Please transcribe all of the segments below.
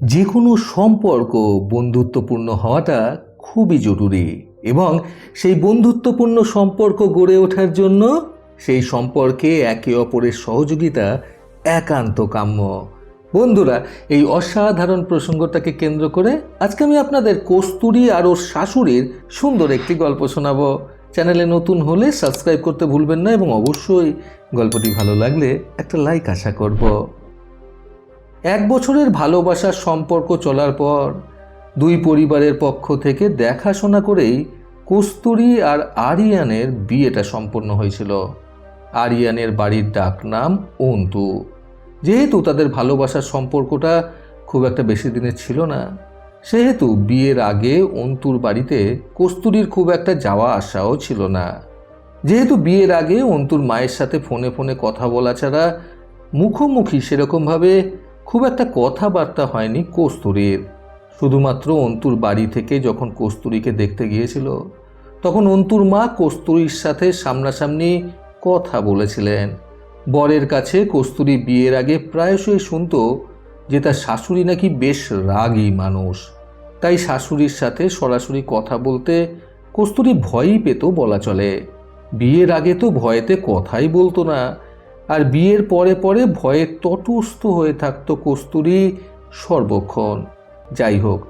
যে কোনো সম্পর্ক বন্ধুত্বপূর্ণ হওয়াটা খুবই জরুরি এবং সেই বন্ধুত্বপূর্ণ সম্পর্ক গড়ে ওঠার জন্য সেই সম্পর্কে একে অপরের সহযোগিতা একান্ত কাম্য। বন্ধুরা, এই অসাধারণ প্রসঙ্গটাকে কেন্দ্র করে আজকে আমি আপনাদের কস্তুরী আর ওর শাশুড়ির সুন্দর একটি গল্প শোনাবো। চ্যানেলে নতুন হলে সাবস্ক্রাইব করতে ভুলবেন না এবং অবশ্যই গল্পটি ভালো লাগলে একটা লাইক আশা করব। এক বছরের ভালোবাসার সম্পর্ক চলার পর দুই পরিবারের পক্ষ থেকে দেখাশোনা করেই কস্তুরী আর আরিয়ানের বিয়েটা সম্পন্ন হয়েছিল। আরিয়ানের বাড়ির ডাক নাম অন্তু। যেহেতু তাদের ভালোবাসার সম্পর্কটা খুব একটা বেশি দিনের ছিল না, সেহেতু বিয়ের আগে অন্তুর বাড়িতে কস্তুরীর খুব একটা যাওয়া আসাও ছিল না। যেহেতু বিয়ের আগে অন্তুর মায়ের সাথে ফোনে ফোনে কথা বলা ছাড়া মুখোমুখি সেরকমভাবে খুব একটা কথাবার্তা হয়নি কস্তুরীর। শুধুমাত্র অন্তুর বাড়ি থেকে যখন কস্তুরীকে দেখতে গিয়েছিল, তখন অন্তুর মা কস্তুরীর সাথে সামনাসামনি কথা বলেছিলেন। বরের কাছে কস্তুরী বিয়ের আগে প্রায়শই শুনতো যে তার শাশুড়ি নাকি বেশ রাগী মানুষ। তাই শাশুড়ির সাথে সরাসরি কথা বলতে কস্তুরী ভয়ই পেত বলা চলে। বিয়ের আগে তো ভয়েতে কথাই বলতো না। আর বিয়ের পরে পরে ভয়ে তটস্থ হয়ে থাকতো কস্তুরী সর্বক্ষণ। যাই হোক,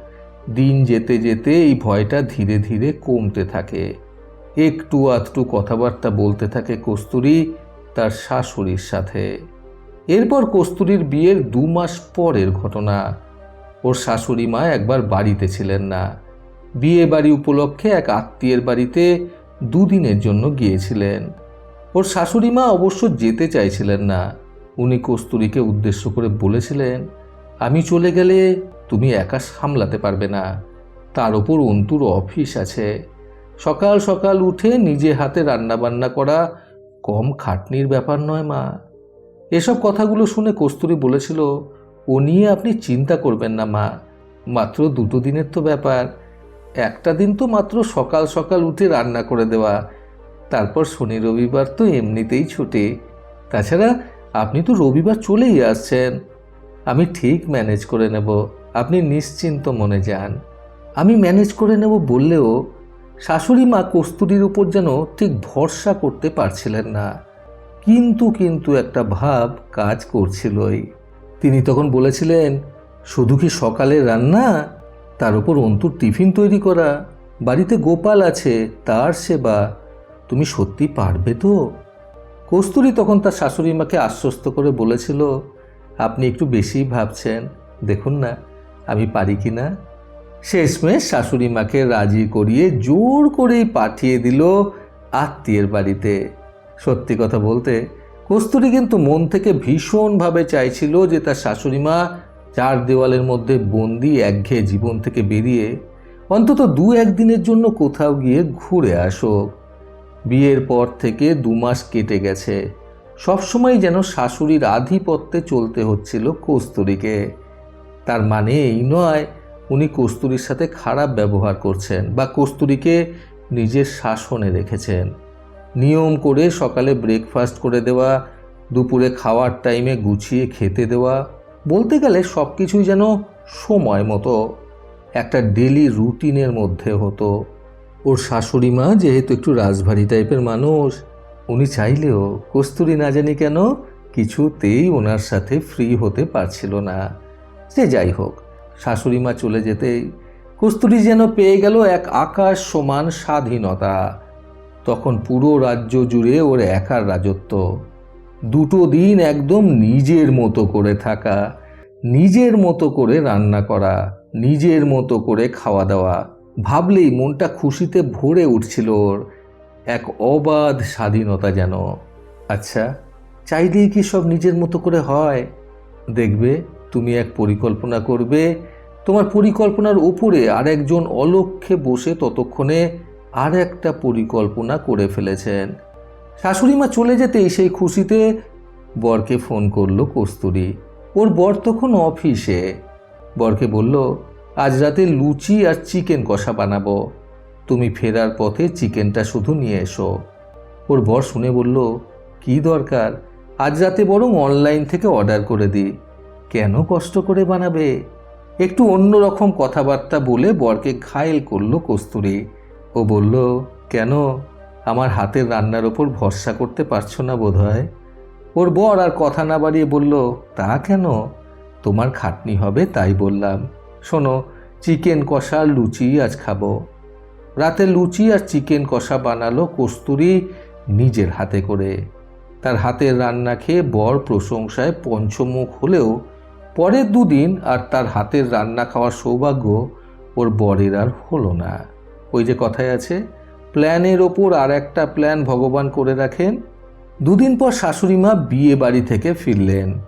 দিন যেতে যেতে এই ভয়টা ধীরে ধীরে কমতে থাকে। একটু আধটু কথাবার্তা বলতে থাকে কস্তুরী তার শাশুড়ির সাথে। এরপর কস্তুরীর বিয়ের দু মাস পরের ঘটনা। ওর শাশুড়ি মা একবার বাড়িতে ছিলেন না। বিয়ে বাড়ি উপলক্ষে এক আত্মীয়ের বাড়িতে দুদিনের জন্য গিয়েছিলেন। ওর শাশুড়ি মা অবশ্য যেতে চাইছিলেন না। উনি কস্তুরীকে উদ্দেশ্য করে বলেছিলেন, আমি চলে গেলে তুমি একা সামলাতে পারবে না। তার ওপর অন্তুর অফিস আছে। সকাল সকাল উঠে নিজে হাতে রান্নাবান্না করা কম খাটনির ব্যাপার নয় মা। এসব কথাগুলো শুনে কস্তুরী বলেছিল, ও নিয়ে আপনি চিন্তা করবেন না মা। মাত্র দুটো দিনের তো ব্যাপার। একটা দিন তো মাত্র সকাল সকাল উঠে রান্না করে দেওয়া। তারপর শনি রবিবার তো এমনিতেই ছুটি। তাছাড়া আপনি তো রবিবার চলেই আসছেন। আমি ঠিক ম্যানেজ করে নেব, আপনি নিশ্চিন্ত মনে যান। আমি ম্যানেজ করে নেব বললেও শাশুড়ি মা কস্তুরীর উপর যেন ঠিক ভরসা করতে পারছিলেন না। কিন্তু কিন্তু একটা ভাব কাজ করছিলই। তিনি তখন বলেছিলেন, শুধু কি সকালে রান্না? তার উপর অন্তুর টিফিন তৈরি করা। বাড়িতে গোপাল আছে, তার সেবা। তুমি সত্যি পারবে তো? কস্তুরী তখন তার শাশুড়ি মাকে আশ্বস্ত করে বলেছিল, আপনি একটু বেশি ভাবছেন। দেখুন না, আমি পারি কি না? শেষমেশ শাশুড়ি মাকে রাজি করিয়ে জোর করেই পাঠিয়ে দিল আত্মীয়ের বাড়িতে। সত্যি কথা বলতে, কস্তুরী কিন্তু মন থেকে ভীষণভাবে চাইছিল যে তার শাশুড়ি মা চার দেওয়ালের মধ্যে বন্দি একঘেয়ে জীবন থেকে বেরিয়ে অন্তত দু একদিনের জন্য কোথাও গিয়ে ঘুরে আসুক। বিয়ের পর থেকে দু মাস কেটে গেছে। সবসময় যেন শাশুড়ির আধিপত্যে চলতে হচ্ছিল কস্তুরীকে। তার মানে এই নয়, উনি কস্তুরীর সাথে খারাপ ব্যবহার করছেন বা কস্তুরীকে নিজের শাসনে রেখেছেন। নিয়ম করে সকালে ব্রেকফাস্ট করে দেওয়া, দুপুরে খাওয়ার টাইমে গুছিয়ে খেতে দেওয়া, বলতে গেলে সব কিছুই যেন সময় মতো, একটা ডেলি রুটিনের মধ্যে হতো। ওর শাশুড়ি মা যেহেতু একটু রাজভারী টাইপের মানুষ, উনি চাইলেও কস্তুরি না জানি কেন কিছুতেই ওনার সাথে ফ্রি হতে পারছিল না। সে যাই হোক, শাশুড়ি মা চলে যেতেই কস্তুরি যেন পেয়ে গেল এক আকাশ সমান স্বাধীনতা। তখন পুরো রাজ্য জুড়ে ওর একার রাজত্ব। দুটো দিন একদম নিজের মতো করে থাকা, নিজের মতো করে রান্না করা, নিজের মতো করে খাওয়া দাওয়া। ভাবলেই মনটা খুশিতে ভরে উঠছিল ওর। এক অবাধ স্বাধীনতা যেন। আচ্ছা চাইলেই কি সব নিজের মতো করে হয়? দেখবে, তুমি এক পরিকল্পনা করবে, তোমার পরিকল্পনার উপরে আরেকজন অলক্ষ্যে বসে ততক্ষণে আর একটা পরিকল্পনা করে ফেলেছেন। শাশুড়ি মা চলে যেতেই সেই খুশিতে বরকে ফোন করল কস্তুরি। ওর বর তখন অফিসে। বরকে বলল আজ রাতে লুচি আর চিকেন কষা বানাবো। তুমি ফেরার পথে চিকেনটা শুধু নিয়ে এসো। ওর বর শুনে বলল, কি দরকার? আজ রাতে বরং অনলাইন থেকে অর্ডার করে দিই কেন কষ্ট করে বানাবে? একটু অন্যরকম কথাবার্তা বলে বরকে ঘায়েল করল কস্তুরী। ও বলল, কেন? আমার হাতের রান্নার ওপর ভরসা করতে পারছ না বোধহয়? ওর বর আর কথা না বাড়িয়ে বলল, তা কেন? তোমার খাটনি হবে তাই বললাম। শোনো, চিকেন কষা লুচি আজ খাব। রাতে লুচি আর চিকেন কষা বানালো কস্তুরি নিজের হাতে করে। তার হাতের রান্না খেয়ে বর প্রশংসায় পঞ্চমুখ হলেও পরের দুদিন আর তার হাতের রান্না খাওয়ার সৌভাগ্য ওর বরের আর হলো না। ওই যে কথায় আছে, প্ল্যানের ওপর আর একটা প্ল্যান ভগবান করে রাখেন। দুদিন পর শাশুড়িমা বিয়ে বাড়ি থেকে ফিরলেন।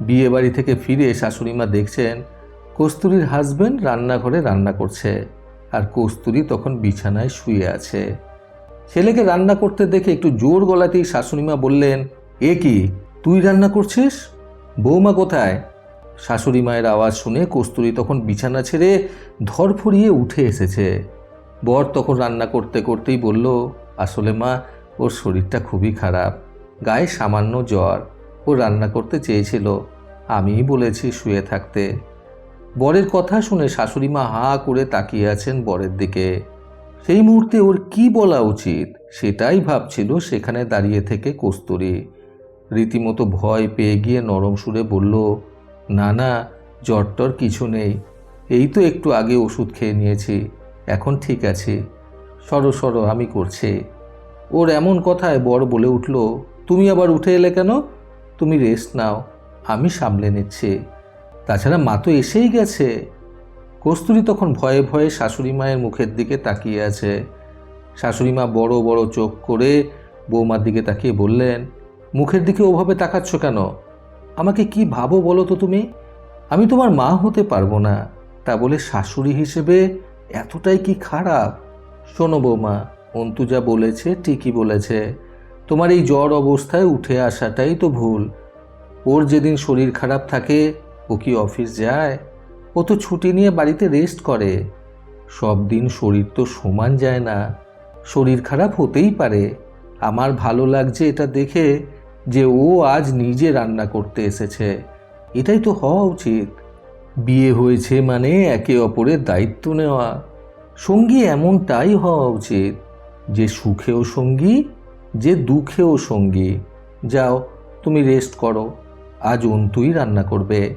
বিয়ে বাড়ি থেকে ফিরে শাশুড়িমা দেখছেন কস্তুরীর হাজবেন্ড রান্নাঘরে রান্না করছে আর কস্তুরী তখন বিছানায় শুয়ে আছে। ছেলেকে রান্না করতে দেখে একটু জোর গলাতেই শাশুড়িমা বললেন, এ কি, তুই রান্না করছিস? বৌমা কোথায়? শাশুড়ি মায়ের আওয়াজ শুনে কস্তুরী তখন বিছানা ছেড়ে ধরফরিয়ে উঠে এসেছে। বর তখন রান্না করতে করতেই বলল, আসলে মা, ওর শরীরটা খুবই খারাপ, গায়ে সামান্য জ্বর, ও রান্না করতে চেয়েছিল। আমিই বলেছি শুয়ে থাকতে। বরের কথা শুনে শাশুড়ি মা হা করে তাকিয়ে আছেন বরের দিকে। সেই মুহূর্তে ওর কি বলা উচিত সেটাই ভাবছিল সেখানে দাঁড়িয়ে থেকে কস্তুরী। রীতিমতো ভয় পেয়ে গিয়ে নরম সুরে বলল, না না জ্বরটর কিছু নেই। এই তো একটু আগে ওষুধ খেয়ে নিয়েছি। এখন ঠিক আছে। সরো সরো, আমি করছি। ওর এমন কথায় বর বলে উঠল, তুমি আবার উঠে এলে কেন? তুমি রেস্ট নাও, আমি সামলে নিচ্ছি। তাছাড়া মা তো এসেই গেছে। কস্তুরী তখন ভয়ে ভয়ে শাশুড়ি মায়ের মুখের দিকে তাকিয়ে আছে। শাশুড়ি মা বড় বড় চোখ করে বৌমার দিকে তাকিয়ে বললেন, মুখের দিকে ওভাবে তাকাচ্ছ কেন? আমাকে কি ভাবো বলো তো তুমি? আমি তোমার মা হতে পারব না। তা বলে শাশুড়ি হিসেবে এতটাই কি খারাপ? শোনো বৌমা, অন্তু যা বলেছে ঠিকই বলেছে। তোমার এই জ্বর অবস্থায় উঠে আসাটাই তো ভুল। ওর যেদিন শরীর খারাপ থাকে ও কি অফিস যায়? ও তো ছুটি নিয়ে বাড়িতে রেস্ট করে। সব দিন শরীর তো সমান যায় না। শরীর খারাপ হতেই পারে। আমার ভালো লাগছে এটা দেখে যে ও আজ নিজে রান্না করতে এসেছে। এটাই তো হওয়া উচিত। বিয়ে হয়েছে মানে একে অপরের দায়িত্ব নেওয়া। সঙ্গী এমনটাই হওয়া উচিত। যে সুখেও সঙ্গী, যে দুঃখেও সঙ্গী। যাও, তুমি রেস্ট করো। আজ অন্তুই রান্না করবে।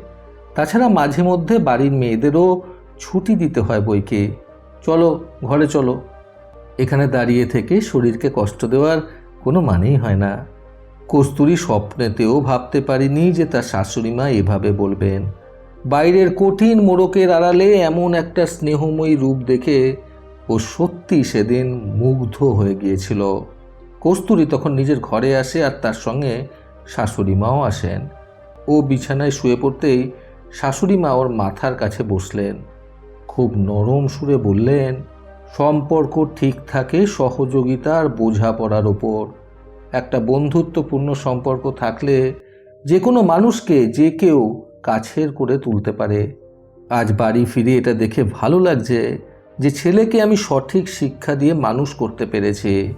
তাছাড়া মাঝে মধ্যে বাড়ির মেয়েদেরও ছুটি দিতে হয় বইকে। চলো, ঘরে চলো। এখানে দাঁড়িয়ে থেকে শরীরকে কষ্ট দেওয়ার কোনো মানেই হয় না। কস্তুরী স্বপ্নেতেও ভাবতে পারিনি যে তার শাশুড়ি মা এভাবে বলবেন। বাইরের কঠিন মোড়কের আড়ালে এমন একটা স্নেহময়ী রূপ দেখে ও সত্যি সেদিন মুগ্ধ হয়ে গিয়েছিল। কস্তুরী তখন নিজের ঘরে আসে আর তার সঙ্গে শাশুড়ি মাও আসেন। ও বিছানায় শুয়ে পড়তেই শাশুড়ি মা ওর মাথার কাছে বসলেন। খুব নরম সুরে বললেন, সম্পর্ক ঠিক থাকে সহযোগিতা আর বোঝাপড়ার ওপর। একটা বন্ধুত্বপূর্ণ সম্পর্ক থাকলে যে কোনো মানুষকে যে কেউ কাছের করে তুলতে পারে। আজ বাড়ি ফিরে এটা দেখে ভালো লাগছে যে ছেলেকে আমি সঠিক শিক্ষা দিয়ে মানুষ করতে পেরেছি।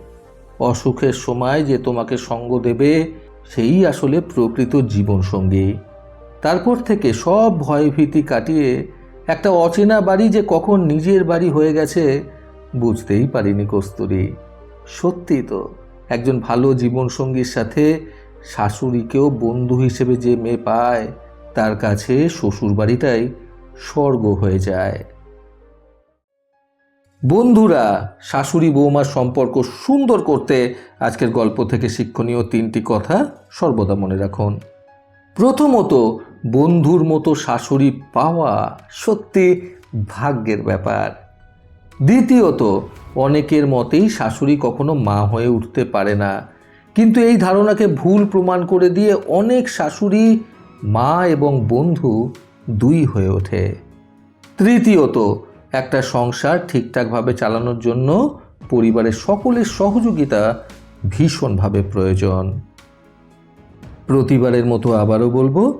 অসুখের সময় যে তোমাকে সঙ্গ দেবে, সেই আসলে প্রকৃত জীবনসঙ্গী। তারপর থেকে সব ভয়ভীতি কাটিয়ে একটা অচেনা বাড়ি যে কখন নিজের বাড়ি হয়ে গেছে বুঝতেই পারিনি কস্তুরী। সত্যি তো, একজন ভালো জীবনসঙ্গীর সাথে শাশুড়িকেও বন্ধু হিসেবে যে মেয়ে পায়, তার কাছে শ্বশুর বাড়িটাই স্বর্গ হয়ে যায়। বন্ধুরা, শাশুড়ি বৌমার সম্পর্ক সুন্দর করতে আজকের গল্প থেকে শিক্ষণীয় তিনটি কথা সর্বদা মনে রাখুন। প্রথমত বন্ধুর মতো শাশুড়ি পাওয়া সত্যি ভাগ্যের ব্যাপার। দ্বিতীয়ত, অনেকের মতেই শাশুড়ি কখনো মা হয়ে উঠতে পারে না। কিন্তু এই ধারণাকে ভুল প্রমাণ করে দিয়ে অনেক শাশুড়ি মা এবং বন্ধু দুই হয়ে ওঠে। তৃতীয়ত, একটা সংসার ঠিকঠাকভাবে চালানোর জন্য পরিবারের সকলের সহযোগিতা ভীষণভাবে প্রয়োজন। প্রতিবারের মতো আবারও বলব